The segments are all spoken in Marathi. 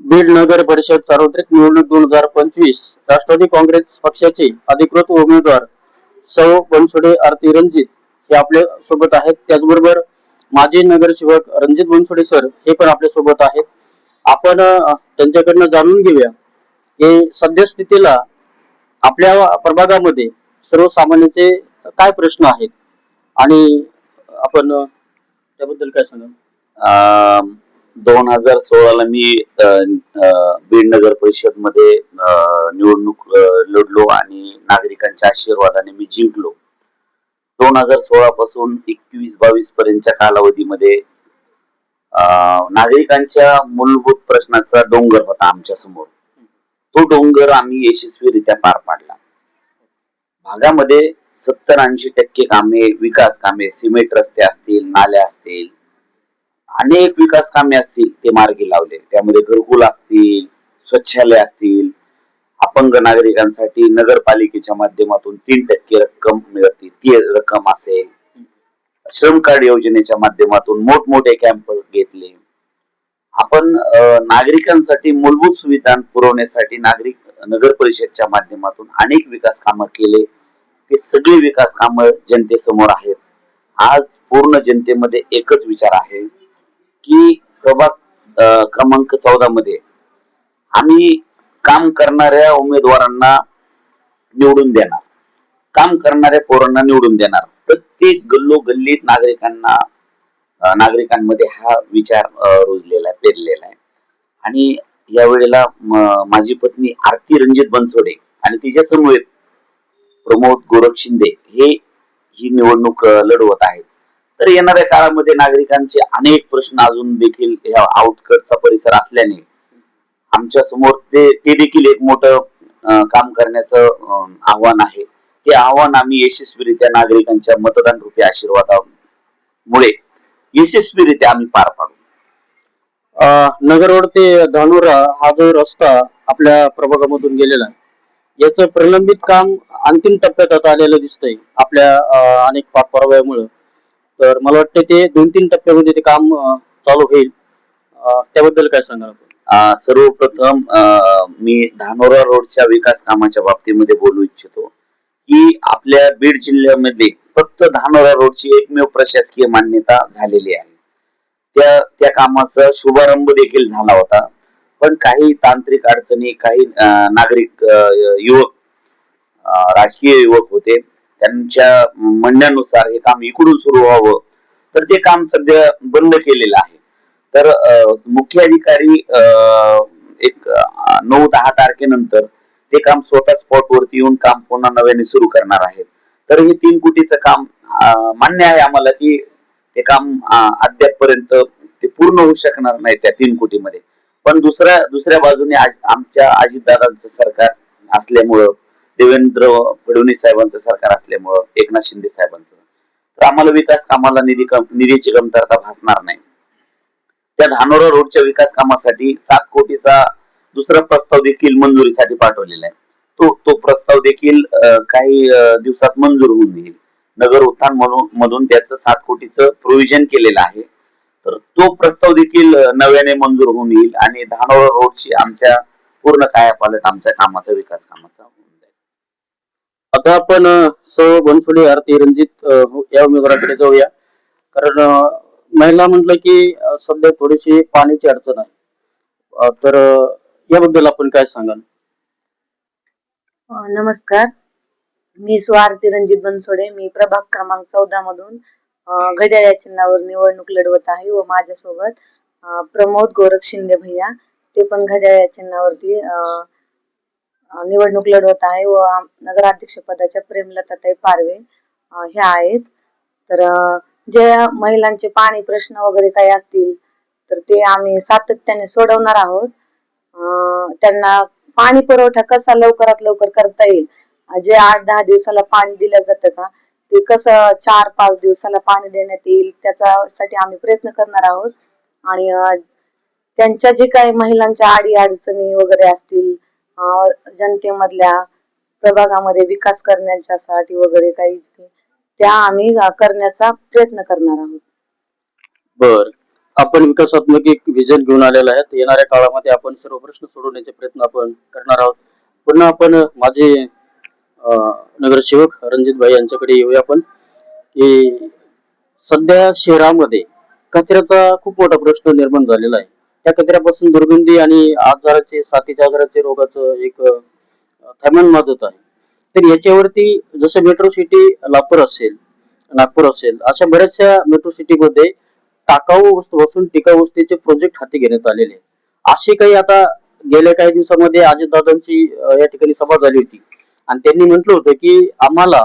बीड नगर परिषद सार्वत्रिक निवडणूक दोन हजार पंचवीस राष्ट्रवादी काँग्रेस पक्षाचे अधिकृत उमेदवार सौ बनसोडे आरती रणजित हे आपल्यासोबत आहेत. त्याचबरोबर माजी नगरसेवक रणजित बनसोडे सर हे पण आपल्यासोबत आहेत. आपण त्यांच्याकडनं जाणून घेऊया की सद्यस्थितीला आपल्या प्रभागामध्ये सर्वसामान्यांचे काय प्रश्न आहेत आणि आपण त्याबद्दल काय सांगाल? दोन हजार सोळाला मी बीड नगर परिषदमध्ये निवडणूक लढलो आणि नागरिकांच्या आशीर्वादाने मी जिंकलो. दोन हजार सोळा पासून एकवीस बावीस पर्यंतच्या कालावधीमध्ये नागरिकांच्या मूलभूत प्रश्नाचा डोंगर होता आमच्यासमोर. तो डोंगर आम्ही यशस्वीरित्या पार पाडला. भागामध्ये सत्तर ऐंशी टक्के कामे विकास कामे सिमेंट रस्ते असतील नाल्या असतील अनेक विकास कामे असतील ते मार्गी लावले. त्यामध्ये घरकुल असतील स्वच्छालय असतील. अपंग नागरिकांसाठी नगरपालिकेच्या माध्यमातून तीन टक्के रक्कम मिळते. ती रक्कम असेल. श्रम कार्ड योजनेच्या माध्यमातून मोठमोठे कॅम्प घेतले. आपण नागरिकांसाठी मूलभूत सुविधा पुरवण्यासाठी नागरिक नगर परिषदच्या माध्यमातून अनेक विकास कामं केले. ते सगळे विकास कामं जनतेसमोर आहेत. आज पूर्ण जनतेमध्ये एकच विचार आहे. की प्रभाग क्रमांक चौदा मध्ये आम्ही काम करणाऱ्या उमेदवारांना निवडून देणार. काम करणाऱ्या पोरांना निवडून देणार. प्रत्येक गल्लो गल्लीत नागरिकांना नागरिकांमध्ये हा विचार रुजलेला आहे पेरलेला आहे. आणि या वेळेला माझी पत्नी आरती रणजित बनसोडे आणि तिच्या समवेत प्रमोद गोरख शिंदे हे ही निवडणूक लढवत आहेत. तर येणाऱ्या काळामध्ये नागरिकांचे अनेक प्रश्न अजून देखील या आउटकटचा परिसर असल्याने आमच्यासमोर ते ते देखील एक मोठं काम करण्याचं आव्हान आहे. ते आव्हान आम्ही यशस्वीरित्या नागरिकांच्या मतदान रूपी आशीर्वादामुळे यशस्वीरित्या आम्ही पार पाडू. नगरवड नगर रोड ते धानोरा हा जो रस्ता आपल्या प्रभागामधून गेलेला आहे याचं प्रलंबित काम अंतिम टप्प्यात आता आलेलं दिसतंय. आपल्या अनेक पाठपुराव्यामुळं तर मला वाटतं ते दोन तीन टप्प्यामध्ये ते काम चालू होईल. त्याबद्दल काय सांगाल आपण? सर्वप्रथम अं, मी धानोरा रोडच्या विकास कामाच्या बाबतीमध्ये बोलू इच्छितो की आपल्या बीड जिल्ह्यामध्ये फक्त धानोरा रोडची एकमेव प्रशासकीय मान्यता झालेली आहे. त्या त्या कामाचा शुभारंभ देखील झाला होता. पण काही तांत्रिक अडचणी काही नागरिक युवक राजकीय युवक होते. त्यांच्या म्हणण्यानुसार हे काम इकडून सुरू व्हावं. तर ते काम सध्या बंद केलेलं आहे. तर मुख्य अधिकारी एक नऊ दहा तारखेनंतर ते काम स्वतः स्पॉट वरती येऊन काम पुन्हा नव्याने सुरू करणार आहेत. तर हे तीन कोटीचं काम मान्य आहे आम्हाला की ते काम अद्यापपर्यंत ते पूर्ण होऊ शकणार नाही त्या तीन कोटीमध्ये. पण दुसऱ्या दुसऱ्या बाजूने आज आमच्या अजितदादांचं सरकार असल्यामुळं देवेंद्र फडणवीस साहेबांचं सरकार असल्यामुळं एकनाथ शिंदे साहेबांचं. तर आम्हाला विकास कामाला निधी निधीची कमतरता भासणार नाही. त्या धानोरा रोडच्या विकास कामासाठी सात कोटीचा दुसरा प्रस्ताव देखील मंजुरीसाठी पाठवलेला आहे. तो तो प्रस्ताव देखील काही दिवसात मंजूर होऊन येईल. नगर उत्थान म्हणून मधून त्याचं सात कोटीचं प्रोव्हिजन केलेलं आहे. तर तो प्रस्ताव देखील नव्याने मंजूर होऊन येईल आणि धानोरा रोडची आमच्या पूर्ण कायापालट आमच्या कामाचा विकास कामाचा आता आपण सौ बनसोडे आरती रणजित हो, या उमेदवाराकडे जाऊया. कारण महिला म्हटलं की सध्या थोडीशी पाण्याची अडचण आहे. तर याबद्दल आपण काय सांगाल? नमस्कार. मी स्वारती रणजित बनसोडे मी प्रभाग क्रमांक चौदा मधून घड्याळ्या घड्याळ या चिन्हावर निवडणूक लढवत आहे व माझ्यासोबत प्रमोद गोरख शिंदे भैया. ते पण घड्याळ या चिन्हावरती अं निवडणूक लढवत आहे व नगराध्यक्ष पदाच्या प्रेमलताताई पारवे ह्या आहेत. तर जे महिलांचे पाणी प्रश्न वगैरे काही असतील तर ते आम्ही सातत्याने सोडवणार आहोत. त्यांना पाणी पुरवठा कसा लवकरात लवकर करता येईल? जे आठ दहा दिवसाला पाणी दिलं जातं का? ते कसं चार पाच दिवसाला पाणी देण्यात येईल? त्याच्यासाठी आम्ही प्रयत्न करणार आहोत. आणि त्यांच्या जे काही महिलांच्या आडी अडचणी वगैरे असतील जनतेमधल्या प्रभागामध्ये विकास करण्याच्यासाठी वगैरे काही त्या आम्ही करण्याचा प्रयत्न करणार आहोत. बर. आपण विकासात्मक एक विजन घेऊन आलेलो आहे येणाऱ्या काळामध्ये आपण सर्व प्रश्न सोडवण्याचे प्रयत्न आपण करणार आहोत. पुन्हा आपण माझे नगरसेवक रणजित भाई यांच्याकडे येऊया आपण. की सध्या शहरामध्ये कचऱ्याचा खूप मोठा प्रश्न निर्माण झालेला आहे. त्या कचऱ्यापासून दुर्गंधी आणि आजाराचे साथीच्या आजाराचे रोगाचं एक थैमान माजत आहे. तर याच्यावरती जसं मेट्रो सिटी लापूर असेल नागपूर असेल अशा बऱ्याचशा मेट्रो सिटीमध्ये टाकाऊ वस्तूपासून टिकाऊ वस्तूचे प्रोजेक्ट हाती घेण्यात आलेले आहे. असे काही आता गेल्या काही दिवसामध्ये अजितदादांची या ठिकाणी सभा झाली होती. आणि त्यांनी म्हटलं होतं की आम्हाला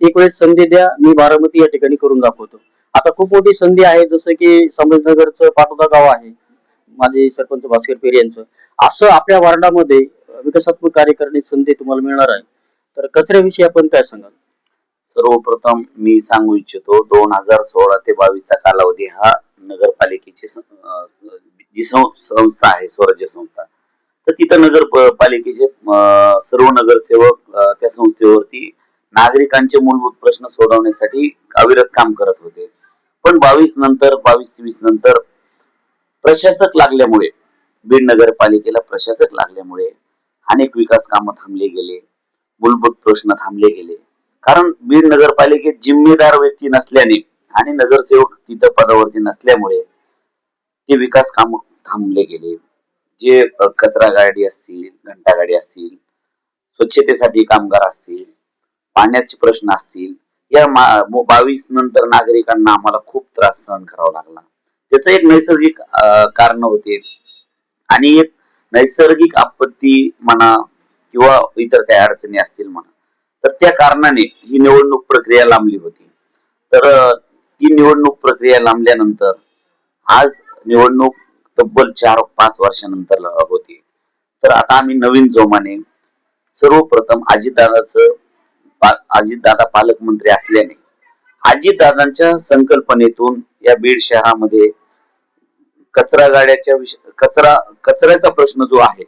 एक वेळेस संधी द्या मी बारामती या ठिकाणी करून दाखवतो. आता खूप मोठी संधी आहे जसं की संभाजीनगरचं पाटोदा गाव आहे. माझे सरपंच भास्कर पेर यांचं. असं आपल्या वार्डामध्ये विकासात्मक कार्य करण्याची संधी तुम्हाला मिळणार आहे. तर कचऱ्याविषयी आपण काय सांगाल? सर्वप्रथम मी सांगू इच्छितो दोन हजार सोळा ते बावीसचा कालावधी हा नगरपालिकेची जी सं- संस्था आहे स्वराज्य संस्था तर तिथं नगर पालिकेचे सर्व नगरसेवक त्या संस्थेवरती नागरिकांचे मूलभूत प्रश्न सोडवण्यासाठी अविरत काम करत होते. पण बावीस नंतर बावीस तेवीस नंतर प्रशासक लागल्यामुळे बीड नगरपालिकेला प्रशासक लागल्यामुळे अनेक विकास कामं थांबले गेले मूलभूत प्रश्न थांबले गेले. कारण बीड नगरपालिकेत जिम्मेदार व्यक्ती नसल्याने आणि नगरसेवक तिथं पदावरती नसल्यामुळे ते विकास काम थांबले गेले. जे कचरा गाडी असतील घंटा गाडी असतील स्वच्छतेसाठी कामगार असतील पाण्याचे प्रश्न असतील या बावीस नंतर नागरिकांना आम्हाला खूप त्रास सहन करावा लागला. त्याचं एक नैसर्गिक कारण होते. आणि एक नैसर्गिक आपत्ती म्हणा किंवा इतर काही अडचणी असतील म्हणा तर त्या कारणाने ही निवडणूक प्रक्रिया लांबली होती. तर ती निवडणूक प्रक्रिया लांबल्यानंतर आज निवडणूक तब्बल चार पाच वर्षानंतर होती. तर आता आम्ही नवीन जोमाने सर्वप्रथम अजितदादाचं अजितदादा पालकमंत्री असल्याने आजीदादांच्या संकल्पनेतून या बीड शहरामध्ये कचरा गाड्याच्या विषय कचरा कचऱ्याचा प्रश्न जो आहे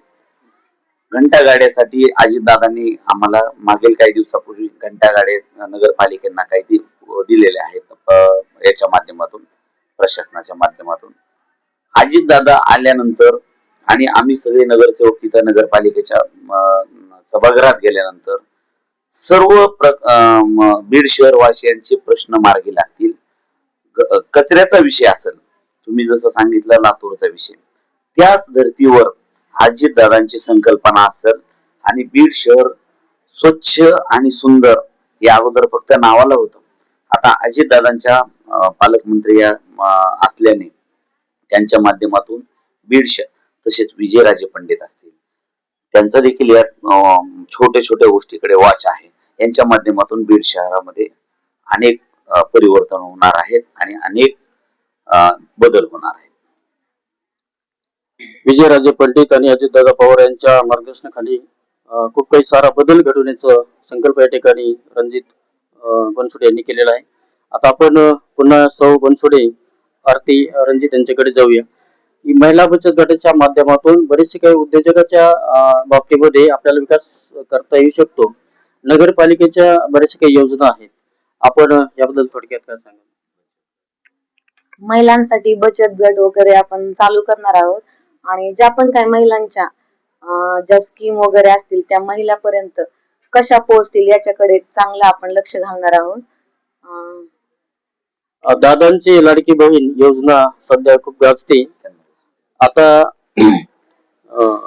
घंटा गाड्यासाठी अजितदादांनी आम्हाला मागील काही दिवसापूर्वी घंटा गाड्या नगरपालिकेना काही दिलेल्या दिलेले आहेत याच्या माध्यमातून प्रशासनाच्या माध्यमातून. अजितदादा आल्यानंतर आणि आम्ही सगळे नगरसेवक तिथं नगरपालिकेच्या सभागृहात गेल्यानंतर सर्व प्र बीड शहरवासियांचे प्रश्न मार्गी लागतील. कचऱ्याचा विषय असेल तुम्ही जसं सांगितलं लातूरचा विषय. त्याच धर्तीवर अजितदादांची संकल्पना असेल आणि बीड शहर स्वच्छ आणि सुंदर या अगोदर फक्त नावाला होतं. आता अजितदादांच्या पालकमंत्री या असल्याने त्यांच्या माध्यमातून बीड शहर तसेच विजयराजे पंडित असतील. त्यांचा देखील या छोट्या छोट्या गोष्टीकडे वाच आहे. यांच्या माध्यमातून बीड शहरामध्ये अनेक परिवर्तन होणार आहेत आणि अनेक बदल होणार आहेत. विजयराजे पंडित आणि अजितदादा पवार यांच्या मार्गदर्शनाखाली खूप काही सारा बदल घडवण्याचा संकल्प या ठिकाणी रणजित बनसोडे यांनी केलेला आहे. आता आपण पुन्हा सौ बनसोडे आरती रणजित यांच्याकडे जाऊया. महिला बचत गटाच्या माध्यमातून बरेचसे काही उद्योजकाच्या बाबतीमध्ये आपल्याला विकास करता येऊ शकतो. नगरपालिकेच्या बऱ्याचशा काही योजना आहेत. आपण याबद्दल थोडक्यात काय सांगाल? महिलांसाठी बचत गट वगैरे आपण चालू करणार आहोत. आणि ज्या पण काही महिलांच्या ज्या स्कीम वगैरे असतील त्या महिलापर्यंत कशा पोहोचतील याच्याकडे चांगलं आपण लक्ष घालणार आहोत. दादांची लाडकी बहीण योजना सध्या खूप गाजते. आता अं,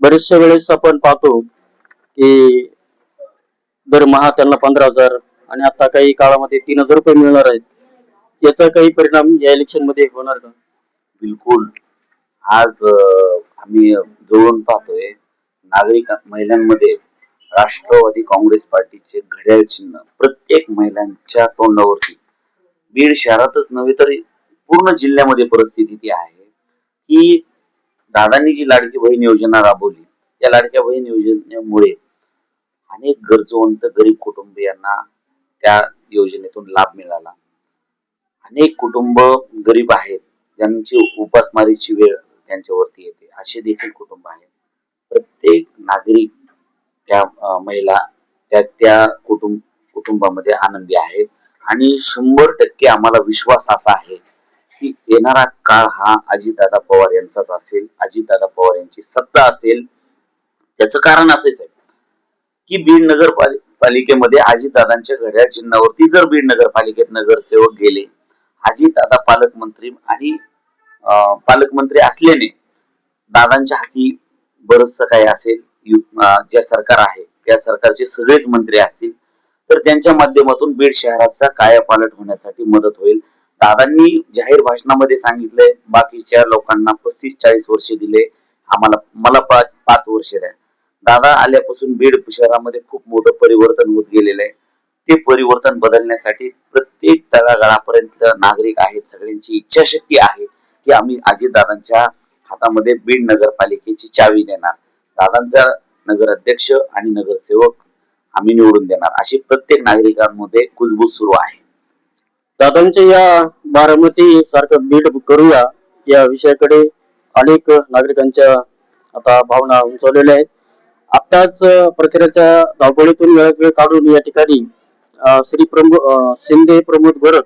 बरेचशा वेळेस आपण पाहतो की दरमहा त्यांना पंधरा हजार आणि आता काही काळामध्ये तीन हजार रुपये मिळणार आहेत. याचा काही परिणाम या इलेक्शनमध्ये होणार का? बिलकुल. आज आम्ही जवळून पाहतोय नागरिक महिलांमध्ये राष्ट्रवादी काँग्रेस पार्टीचे घड्याळ चिन्ह प्रत्येक महिलांच्या तोंडावरती. बीड शहरातच नव्हे तर पूर्ण जिल्ह्यामध्ये परिस्थिती ती आहे. की दादांनी जी लाडकी बहीण योजना राबवली या लाडक्या बहीण योजनेमुळे अनेक गरजवंत गरीब कुटुंबियांना त्या योजनेतून लाभ मिळाला. अनेक कुटुंब गरीब आहेत ज्यांची उपासमारीची वेळ त्यांच्यावरती येते. असे देखील कुटुंब आहेत. प्रत्येक नागरिक त्या महिला त्या त्या कुटुंब कुटुंबामध्ये आनंदी आहेत. आणि शंभर टक्के आम्हाला विश्वास असा आहे की येणारा काळ हा अजितदादा पवार यांचाच असेल अजितदादा पवार यांची सत्ता असेल त्याचं कारण असेच आहे. की बीड नगरपालिका पालिकेमध्ये अजितदादांच्या घड्याळ चिन्हावरती जर बीड नगरपालिकेत नगरसेवक गेले अजितदादा पालकमंत्री आणि पालकमंत्री असल्याने दादांच्या हाती बरचसं काही असेल जे सरकार आहे त्या सरकारचे सगळेच मंत्री असतील तर त्यांच्या माध्यमातून बीड शहराचा कायापालट होण्यासाठी मदत होईल. दादांनी जाहीर भाषणामध्ये सांगितलंय बाकीच्या लोकांना पस्तीस चाळीस वर्षे दिले. आम्हाला मला पाच पाच वर्ष द्या. दादा आल्यापासून बीड शहरामध्ये खूप मोठं परिवर्तन होत गेलेलं आहे. ते परिवर्तन बदलण्यासाठी प्रत्येक तळागाळापर्यंत नागरिक आहेत सगळ्यांची इच्छाशक्ती आहे की आम्ही अजितदादांच्या हातामध्ये बीड नगरपालिकेची चावी देणार. दादांचा नगर अध्यक्ष आणि नगरसेवक आम्ही निवडून देणार. अशी प्रत्येक नागरिकांमध्ये कुजबूज सुरू आहे. दादांच्या या बारामती सारखं बीड करूया या विषयाकडे अनेक नागरिकांच्या आता भावना उंचावलेल्या आहेत. आत्ताच प्रचाराच्या धावपळीतून वेळात वेळ काढून या ठिकाणी श्री प्रमो शिंदे प्रमोद गोरख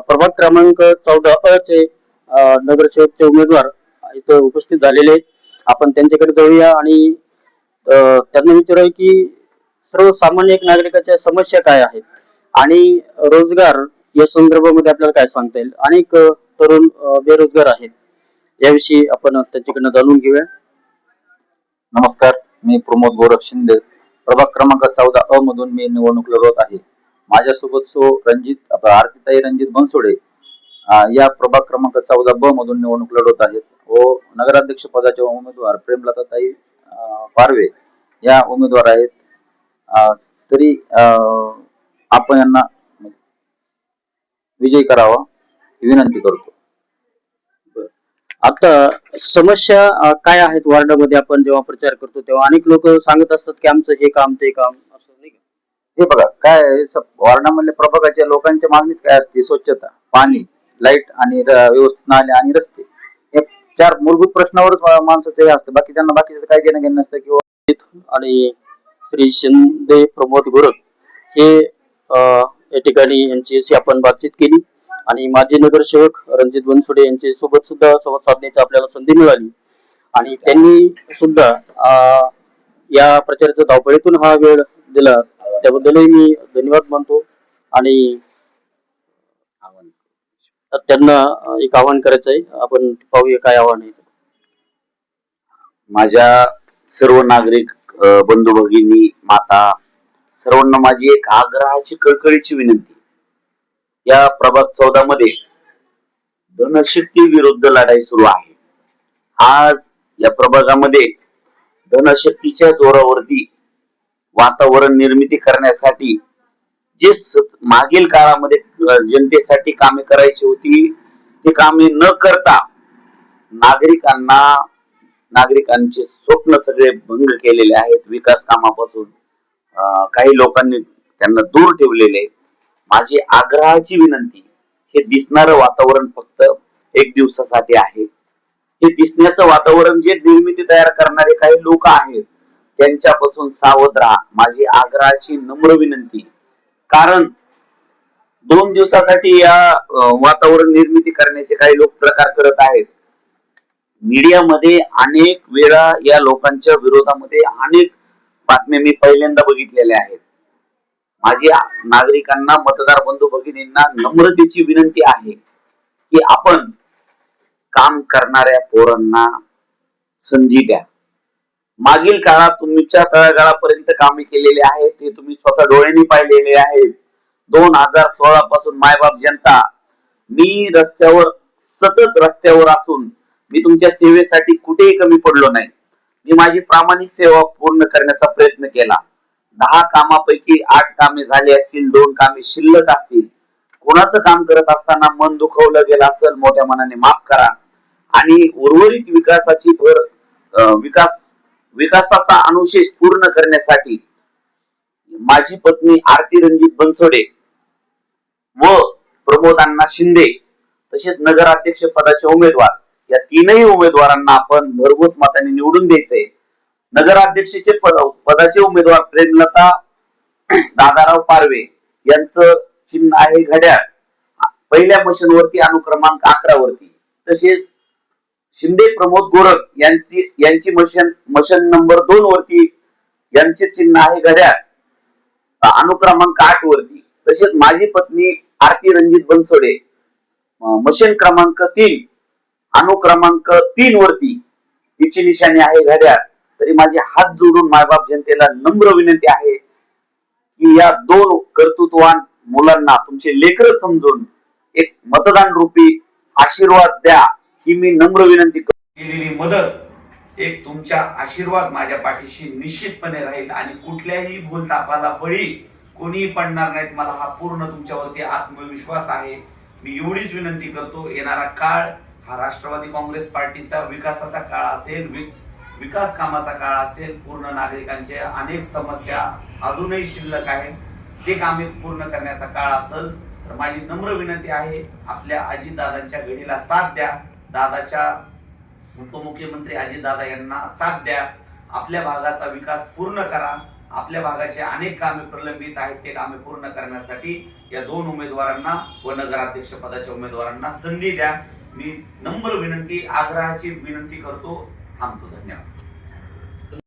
प्रभाग क्रमांक चौदा अ चे नगरसेवकचे उमेदवार इथं उपस्थित झालेले आहेत. आपण त्यांच्याकडे जाऊया आणि त्यांना विचारूया की सर्वसामान्य एक नागरिकाच्या समस्या काय आहेत आणि रोजगार या संदर्भामध्ये आपल्याला काय सांगता येईल? अनेक तरुण बेरोजगार आहेत. याविषयी आपण त्यांच्याकडनं जाणून घेऊया. नमस्कार मी प्रमोद गोरख शिंदे. प्रभाग क्रमांक चौदा अ मधून मी निवडणूक लढवत आहे. माझ्यासोबत सो रणजित आरतीताई रणजित बनसोडे या प्रभाग क्रमांक चौदा ब मधून निवडणूक लढवत आहेत. व नगराध्यक्ष पदाचे उमेदवार प्रेमलताताई पारवे या उमेदवार आहेत. तरी आपण यांना विजयी करावा ही विनंती करतो. आता समस्या काय आहेत वार्डामध्ये आपण जेव्हा प्रचार करतो तेव्हा? अनेक लोक सांगत असतात की आमचं हे काम ते काम असं नाही का? हे बघा काय वार्डामधल्या प्रभागाच्या लोकांच्या मागणीच काय असते? स्वच्छता पाणी लाइट आणि व्यवस्थित नाले आणि रस्ते. हे चार मूलभूत प्रश्नावरच मा- माणसाचं हे असतं. बाकी त्यांना बाकीचं काही देणं घेणं नसतं किंवा आणि श्री शिंदे प्रमोद गोरख हे अ, या ठिकाणी यांच्याशी आपण बातचीत केली. आणि माजी नगरसेवक रणजित बनसुडे यांच्या सोबत सुद्धा संवाद साधण्याची आपल्याला संधी मिळाली. आणि त्यांनी सुद्धा या प्रचाराच्या धावपळीतून हा वेळ दिला. त्याबद्दलही मी धन्यवाद मानतो. आणि त्यांना एक आव्हान करायचं आहे. आपण पाहूया काय आव्हान आहे. माझ्या सर्व नागरिक बंधू भगिनी माता सर्वांना माझी एक आग्रहाची कळकळीची विनंती. या प्रभाग चौदा मध्ये धनशक्ती विरुद्ध लढाई सुरू आहे. आज या प्रभागामध्ये धनशक्तीच्या जोरावरती वातावरण निर्मिती करण्यासाठी जे मागील काळामध्ये जनतेसाठी कामे करायची होती ती कामे न करता नागरिकांना नागरिकांचे स्वप्न सगळे भंग केलेले आहेत विकास कामापासून. काही लोकांनी त्यांना दूर ठेवलेले. माझी आग्रहाची विनंती हे दिसणारं वातावरण फक्त एक दिवसासाठी आहे. हे दिसण्याचं वातावरण जे निर्मिती तयार करणारे काही लोक आहेत त्यांच्यापासून सावध राहा. माझी आग्रहाची नम्र विनंती. कारण दोन दिवसासाठी या वातावरण निर्मिती करण्याचे काही लोक प्रकार करत आहेत. मीडियामध्ये अनेक वेळा या लोकांच्या विरोधामध्ये अनेक बातम्या मी पहिल्यांदा बघितलेल्या आहेत. माझी नागरिकांना मतदार बंधू भगिनींना नम्रतेची विनंती आहे की आपण काम करणाऱ्या पोरांना संधी द्या. मागील काळात तुमच्या तळागाळापर्यंत कामे केलेली आहेत ते तुम्ही स्वतः डोळ्यांनी पाहिलेले आहेत. दोन हजार सोळा पासून मायबाप जनता मी रस्त्यावर सतत रस्त्यावर असून मी तुमच्या सेवेसाठी कुठेही कमी पडलो नाही. मी माझी प्रामाणिक सेवा पूर्ण करण्याचा प्रयत्न केला. दहा कामापैकी आठ कामे झाली असतील दोन कामे शिल्लक असतील. कोणाचं काम करत असताना मन दुखवलं गेलं असेल मोठ्या मनाने माफ करा. आणि उर्वरित विकासाची भर अं, विकास विकासाचा अनुशेष पूर्ण करण्यासाठी माझी पत्नी आरती रणजित बनसोडे व प्रमोदांना शिंदे तसेच नगराध्यक्ष पदाचे उमेदवार या तीनही उमेदवारांना आपण भरघोस मताने निवडून द्यायचंय नगराध्यक्षेचे पद- पदाचे उमेदवार प्रेमलता दादाराव पारवे यांचं चिन्ह आहे घड्याळ. पहिल्या मशीनवरती अनुक्रमांक अकरा वरती. तसेच शिंदे प्रमोद गोरख यांची यांची मशीन मशीन नंबर दोन वरती यांचे चिन्ह आहे घड्याळ. अनुक्रमांक आठ वरती. तसेच माझी पत्नी आरती रणजित बनसोडे मशीन क्रमांक तीन. अनुक्रमांक तीन वरती तिची निशाणी आहे घड्याळ. तरी माझे हात जोडून मायबाप जनतेला नम्र विनंती आहे की या दोन कर्तृत्वान मुलांना तुमचे लेकर समजून एक मतदान रूपी आशीर्वाद द्या ही मी नम्र विनंती केलेली मदत एक तुमच्या आशीर्वाद माझ्या पाठीशी निश्चितपणे राहील आणि कुठल्याही भूलतापाला बळी कोणीही पडणार नाहीत. मला हा पूर्ण तुमच्यावरती आत्मविश्वास आहे. मी एवढीच विनंती करतो येणारा काळ हा राष्ट्रवादी काँग्रेस पार्टीचा विकासाचा काळ असेल वि- विकास कामाचा काळ असेल पूर्ण नागरिकांच्या अनेक समस्या अजूनही शिल्लक आहेत ते कामे पूर्ण करण्याचा काळ असेल तर माझी नम्र विनंती आहे आपल्या अजितदादांच्या घडीला साथ द्या. दादाच्या उपमुख्यमंत्री अजितदादा यांना साथ द्या. आपल्या भागाचा विकास पूर्ण करा. आपल्या भागाचे अनेक कामे प्रलंबित आहेत ते कामे पूर्ण करण्यासाठी या दोन उमेदवारांना व नगराध्यक्ष पदाच्या उमेदवारांना संधी द्या. मी नम्र विनंती आग्रहाची विनंती करतो. थांबतो. धन्यवाद.